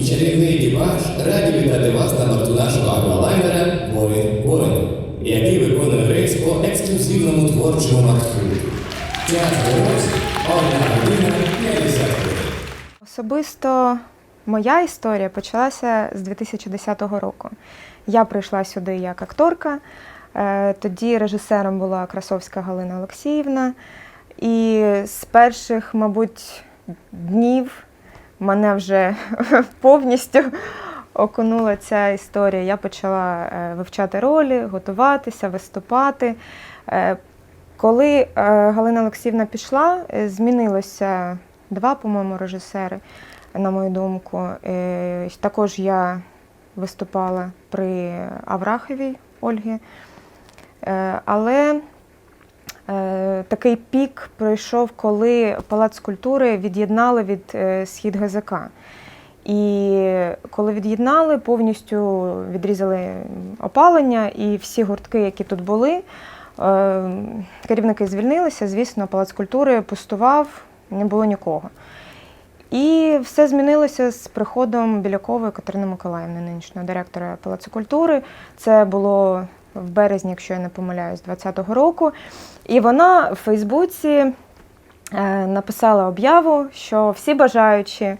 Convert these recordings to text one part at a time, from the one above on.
і чарівний екіпаж раді вітати вас на борту нашого аквалайнера Воїн Воїн, який виконує рейс по ексклюзивному творчому маршруту. Час дорозі одна година 50 хвилин. Особисто моя історія почалася з 2010 року. Я прийшла сюди як акторка. е, Тоді режисером була Красовська Галина Олексіївна. І з перших, мабуть, днів мене вже повністю окунула ця історія. Я почала е, вивчати ролі, готуватися, виступати. Е, Коли е, Галина Олексіївна пішла, змінилося два, по-моєму, режисери, на мою думку. Також я виступала при Авраховій Ольгі. Е, Але такий пік пройшов, коли Палац культури від'єднали від е, схід ГЗК. І коли від'єднали, повністю відрізали опалення, і всі гуртки, які тут були, е, керівники звільнилися. Звісно, палац культури пустував, не було нікого. І все змінилося з приходом Білякової Катерини Миколаївни, нинішнього директора Палацу культури. Це було в березні, якщо я не помиляюсь, 2020 року. І вона в Фейсбуці е, написала об'яву, що всі бажаючі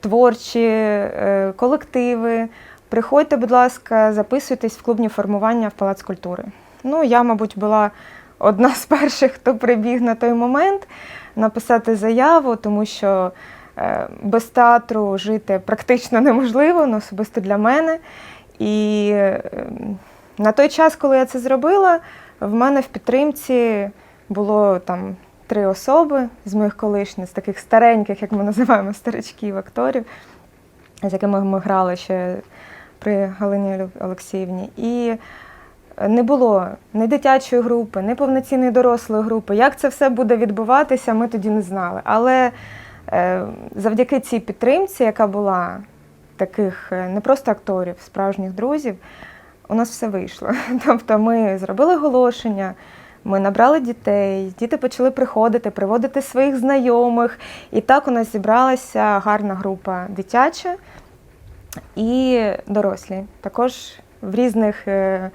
творчі е, колективи, приходьте, будь ласка, записуйтесь в клубні формування в Палац культури. Ну, я, мабуть, була одна з перших, хто прибіг на той момент написати заяву, тому що е, без театру жити практично неможливо, ну, особисто для мене. І е, на той час, коли я це зробила, в мене в підтримці було там три особи з моїх колишніх, з таких стареньких, як ми називаємо старичків, акторів, з якими ми грали ще при Галині Олексіївні. І не було ні дитячої групи, ні повноцінної дорослої групи. Як це все буде відбуватися, ми тоді не знали. Але е, завдяки цій підтримці, яка була таких е, не просто акторів, справжніх друзів, у нас все вийшло. Тобто ми зробили оголошення, ми набрали дітей, діти почали приходити, приводити своїх знайомих. І так у нас зібралася гарна група дитяча і дорослі. Також в різних е,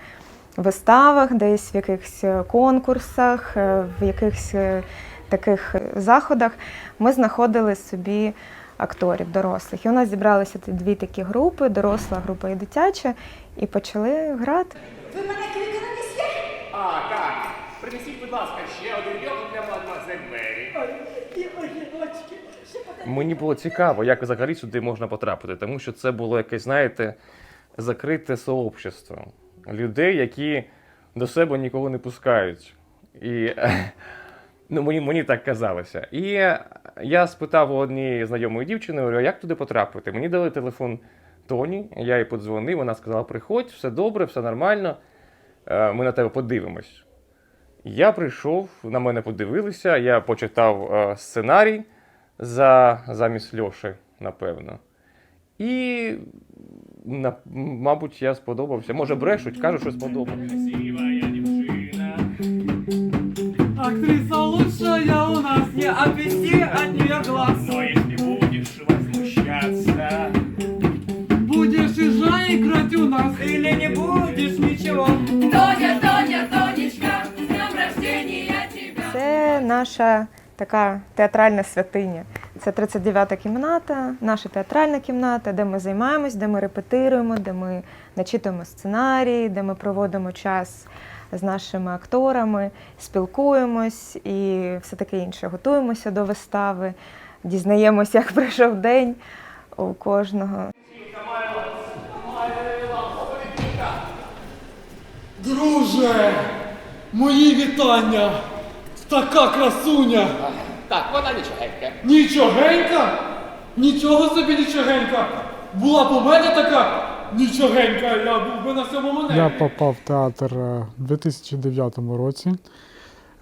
виставах, десь в якихось конкурсах, е, в якихось е, таких заходах ми знаходили собі акторів дорослих. І у нас зібралися дві такі групи, доросла група і дитяча, і почали грати. Ви мене місьє? А, так. Принесіть, будь ласка, ще один йогурт для мадемуазель Мері. Мені було цікаво, як взагалі сюди можна потрапити, тому що це було якесь, знаєте, закрите сообщество людей, які до себе нікого не пускають. І ну, мені, мені так казалося. І я спитав у однієї знайомої дівчини, говорю, як туди потрапити? Мені дали телефон Тоні, я їй подзвонив, вона сказала: приходь, все добре, все нормально, е, ми на тебе подивимось. Я прийшов, на мене подивилися, я почитав е, сценарій за, замість Льоші, напевно. І, на, мабуть, я сподобався. Може, брешуть, кажуть, що сподобався. Актриса лучшая у нас, не отвести от нее глаз. Но если будешь возмущаться, Будешь и играть у нас, или не будешь ничего. Тоня, Тоня, Тонечка, с днем рождения тебя! Це наша така театральна святиня. Це 39-та кімната, наша театральна кімната, де ми займаємось, де ми репетируємо, де ми начитуємо сценарії, де ми проводимо час з нашими акторами, спілкуємось і все таке інше. Готуємося до вистави, дізнаємося, як пройшов день у кожного. Друже, мої вітання. Така красуня. Так, вона нічогенька. Нічогенька? Нічого собі нічогенька. Була б у мене така нічогенька, я був би на сьомому небі. Я попав в театр е, в 2009 році.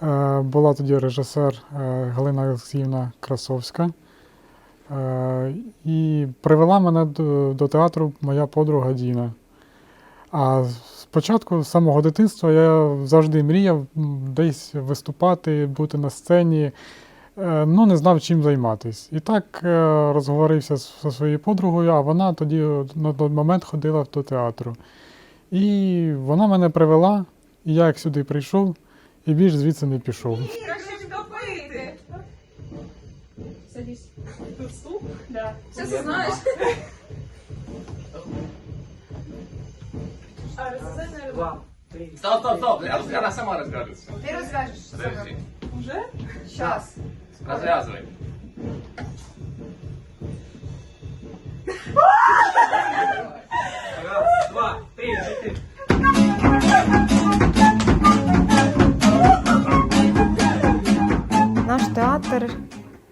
Е, Була тоді режисер е, Галина Олексіївна Красовська. І привела мене до театру моя подруга Діна. А спочатку, з самого дитинства, я завжди мріяв десь виступати, бути на сцені. Е, Ну, не знав, чим займатися. І так е, розговорився з- зі своєю подругою, а вона тоді е, на той момент ходила до театру. І вона мене привела, і я як сюди прийшов, і більш звідси не пішов. Стоп, стоп, стоп, она сама. Ти розв'яжеш Подожди. Уже? Щас. Развязывай. Раз, два, три. Наш театр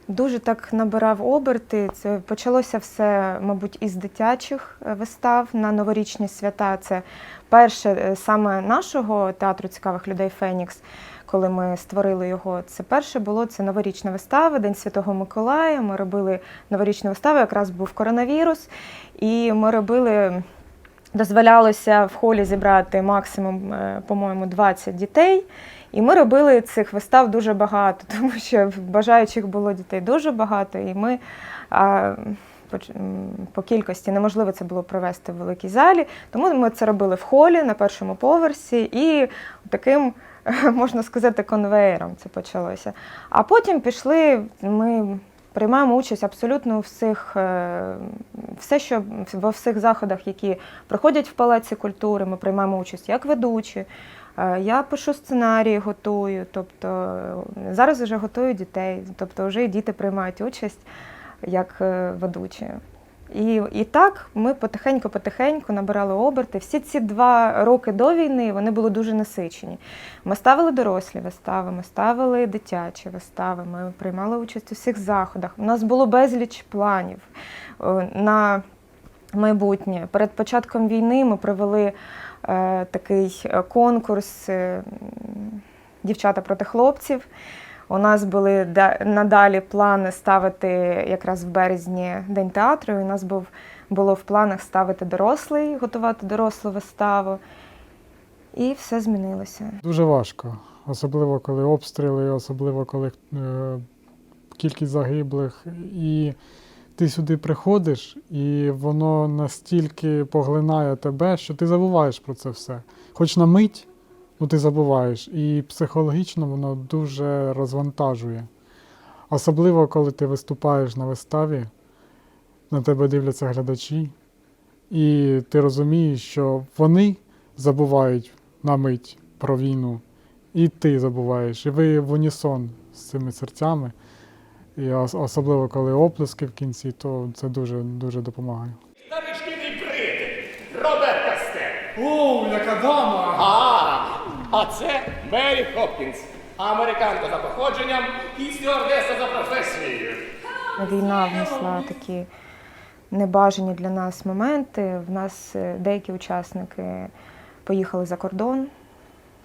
дуже так набирав оберти. Це почалося все, мабуть, із дитячих е, вистав на новорічні свята. Це перше е, саме нашого театру цікавих людей Фенікс. Коли ми створили його, це перше було це новорічна вистава, День Святого Миколая. Ми робили новорічну виставу, якраз був коронавірус, і ми робили дозволялося в холі зібрати максимум, е, по-моєму, 20 дітей. І ми робили цих вистав дуже багато, тому що бажаючих було дітей дуже багато, і ми а, по, по кількості неможливо це було провести в великій залі. Тому ми це робили в холі на першому поверсі, і таким, можна сказати, конвеєром це почалося. А потім пішли ми. Приймаємо участь абсолютно у всіх, е, все, що во всіх заходах, які проходять в Палаці культури. Ми приймаємо участь як ведучі. Е, Я пишу сценарії, готую. Тобто е, зараз вже готую дітей. Тобто вже і діти приймають участь як ведучі. І, і так ми потихеньку-потихеньку набирали оберти. Всі ці два роки до війни вони були дуже насичені. Ми ставили дорослі вистави, ми ставили дитячі вистави, ми приймали участь у всіх заходах. У нас було безліч планів е, на майбутнє. Перед початком війни ми провели е, такий е, конкурс е, Дівчата проти хлопців. У нас були да- надалі плани ставити якраз в березні День театру. і У нас був, було в планах ставити дорослий, готувати дорослу виставу. І все змінилося. Дуже важко, особливо коли обстріли, особливо коли е, кількість загиблих. І ти сюди приходиш, і воно настільки поглинає тебе, що ти забуваєш про це все. Хоч на мить, ну ти забуваєш. І психологічно воно дуже розвантажує. Особливо, коли ти виступаєш на виставі, на тебе дивляться глядачі, і ти розумієш, що вони забувають на мить про війну, і ти забуваєш, і ви в унісон з цими серцями. І особливо коли оплески в кінці, то це дуже дуже допомагає. Старий шкільний приятель Роберт Кастер. О, яка дама! А, а це Мері Хопкінс. Американка за походженням і стюардеса за професією. Війна внесла такі небажані для нас моменти. В нас е, деякі учасники поїхали за кордон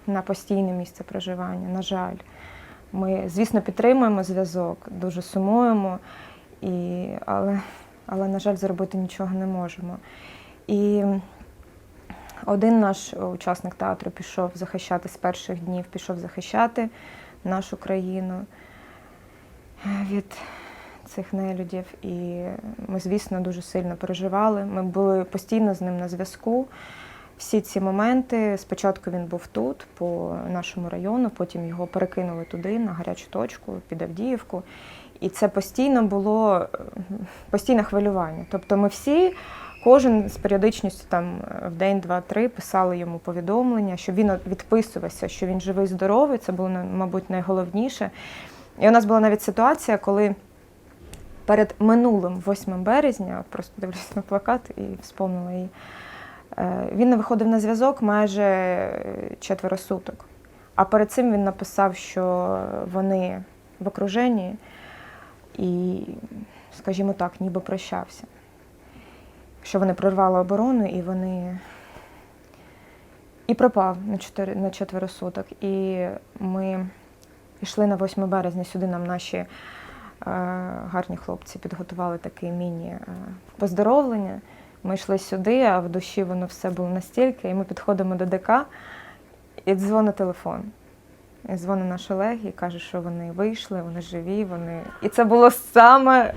на постійне місце проживання. На жаль, ми, звісно, підтримуємо зв'язок, дуже сумуємо, і, але, але, на жаль, зробити нічого не можемо. І один наш учасник театру пішов захищати з перших днів, пішов захищати нашу країну від цих нелюдів. І ми, звісно, дуже сильно переживали. Ми були постійно з ним на зв'язку. Всі ці моменти. Спочатку він був тут, по нашому району, потім його перекинули туди, на гарячу точку, під Авдіївку. І це постійно було е, постійне хвилювання. Тобто ми всі, кожен з періодичністю там в день, два-три писали йому повідомлення, що він відписувався, що він живий, здоровий. Це було, мабуть, найголовніше. І у нас була навіть ситуація, коли перед минулим 8 березня, просто дивлюсь на плакат і вспомнила її. е, Він не виходив на зв'язок майже е, четверо суток. А перед цим він написав, що вони в окруженні і, скажімо так, ніби прощався. Що вони прорвали оборону і вони. І пропав на, 4, на четверо суток. І ми пішли на 8 березня. Сюди нам наші е, гарні хлопці підготували таке міні-поздоровлення. Ми йшли сюди, а в душі воно все було настільки, і ми підходимо до ДК, і дзвонить телефон. І Дзвонить наш Олег і каже, що вони вийшли, вони живі, вони. І це було саме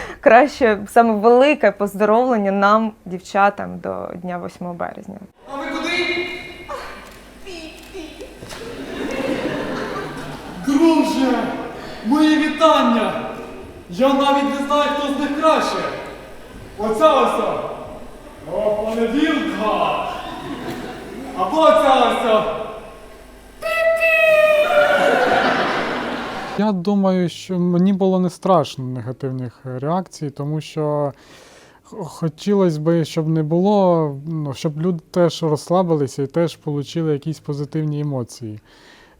краще, саме велике поздоровлення нам, дівчатам, до Дня 8 березня. А ви куди? Друже, мої вітання! Я навіть не знаю, хто з них краще. Оця ось. О, понеділка. Або оця ось. Я думаю, що мені було не страшно негативних реакцій, тому що хотілося б, щоб не було, ну, щоб люди теж розслабилися і теж отримали якісь позитивні емоції.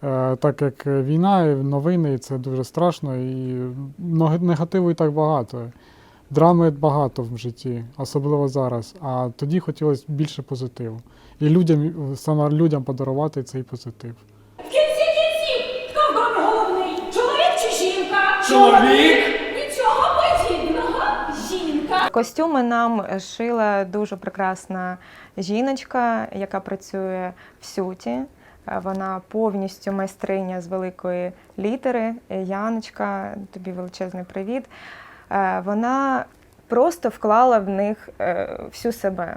Е, так як війна, і новини це дуже страшно, і негативу і так багато. Драми багато в житті, особливо зараз. А тоді хотілося більше позитиву. І людям, саме людям подарувати цей позитив. В кінці кінців, хто в домі головний? Чоловік чи жінка? Чоловік! Нічого подібного. Жінка. Костюми нам шила дуже прекрасна жіночка, яка працює в сюті. Вона повністю майстриня з великої літери. Яночка, тобі величезний привіт. Е, Вона просто вклала в них е, всю себе.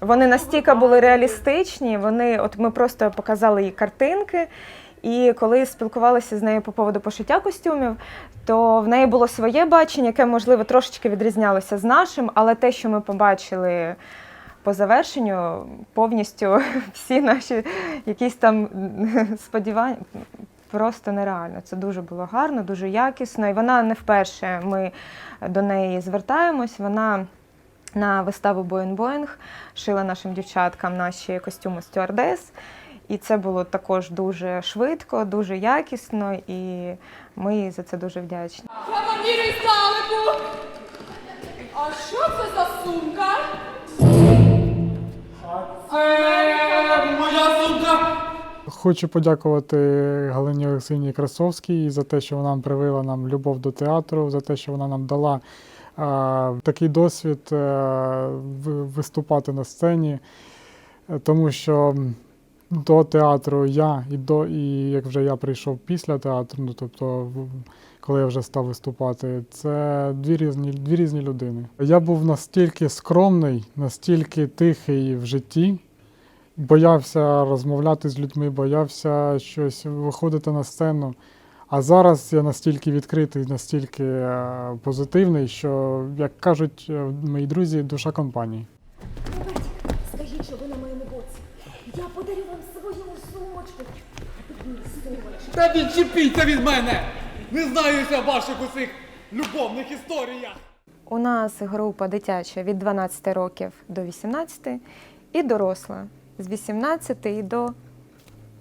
Вони настільки були реалістичні. Вони, от ми просто показали їй картинки. І коли спілкувалися з нею по поводу пошиття костюмів, то в неї було своє бачення, яке, можливо, трошечки відрізнялося з нашим, але те, що ми побачили по завершенню, повністю всі наші якісь там сподівання. Просто нереально. Це дуже було гарно, дуже якісно. І вона не вперше ми до неї звертаємось. Вона на виставу Боїн-Боїнг шила нашим дівчаткам наші костюми стюардес. І це було також дуже швидко, дуже якісно, і ми їй за це дуже вдячні. Здалеку. А що це за сумка? Це моя сумка. Хочу подякувати Галині Олексійні Красовській за те, що вона нам привила нам любов до театру, за те, що вона нам дала е, такий досвід е, ви- виступати на сцені, Е, тому що до театру я і до, і як вже я прийшов після театру, ну тобто коли я вже став виступати, це дві різні, дві різні людини. Я був настільки скромний, настільки тихий в житті, боявся розмовляти з людьми, боявся щось виходити на сцену. А зараз я настільки відкритий, настільки е, позитивний, що, як кажуть е, мої друзі, душа компанії. Скажіть, що ви на моєму. Я подарю вам свою сумочку. Та відчепіться від мене! Не знаюся в ваших усіх любовних історіях. У нас група дитяча від 12 років до 18 і доросла з 18 і до.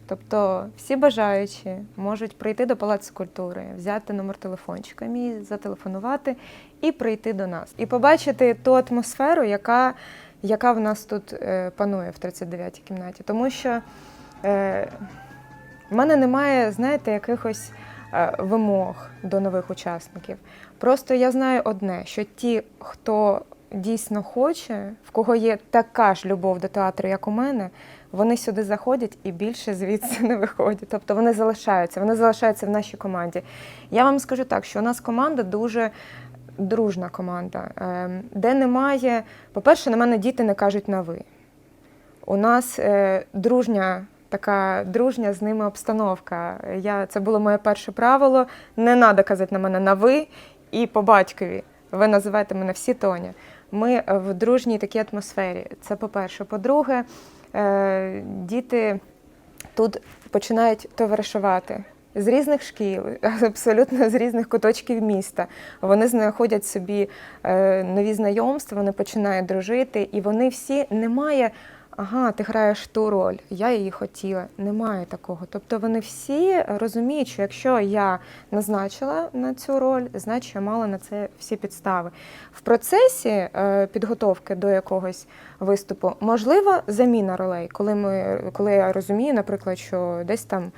Тобто всі бажаючі можуть прийти до Палацу культури, взяти номер телефончика мій, зателефонувати і прийти до нас. І побачити ту атмосферу, яка, яка в нас тут е, панує в 39-й кімнаті. Тому що е, в мене немає, знаєте, якихось е, вимог до нових учасників. Просто я знаю одне: що ті, хто дійсно хоче, в кого є така ж любов до театру, як у мене, вони сюди заходять і більше звідси не виходять. Тобто вони залишаються, вони залишаються в нашій команді. Я вам скажу так, що у нас команда дуже. Дружна команда, ем, де немає, по-перше, на мене діти не кажуть на ви. У нас е, дружня, така дружня з ними обстановка. Я, це було моє перше правило. Не треба казати на мене на ви і по батькові. Ви називаєте мене всі Тоня. Ми в дружній такій атмосфері. Це по-перше. По-друге, е, діти тут починають товаришувати. З різних шкіл, абсолютно з різних куточків міста. Вони знаходять собі е, нові знайомства, вони починають дружити, і вони всі немає. Ага, ти граєш ту роль, я її хотіла. Немає такого. Тобто вони всі розуміють, що якщо я назначила на цю роль, значить я мала на це всі підстави. В процесі е, підготовки до якогось виступу можлива заміна ролей, коли ми, коли я розумію, наприклад, що десь там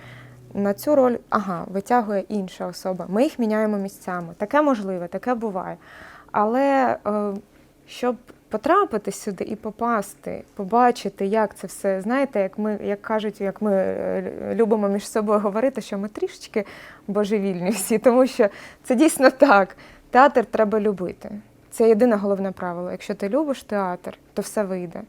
на цю роль ага, витягує інша особа. Ми їх міняємо місцями. Таке можливе, таке буває. Але е, щоб потрапити сюди і попасти, побачити, як це все. Знаєте, як ми, як кажуть, як ми е, любимо між собою говорити, що ми трішечки божевільні всі, тому що це дійсно так. Театр треба любити. Це єдине головне правило. Якщо ти любиш театр, то все вийде.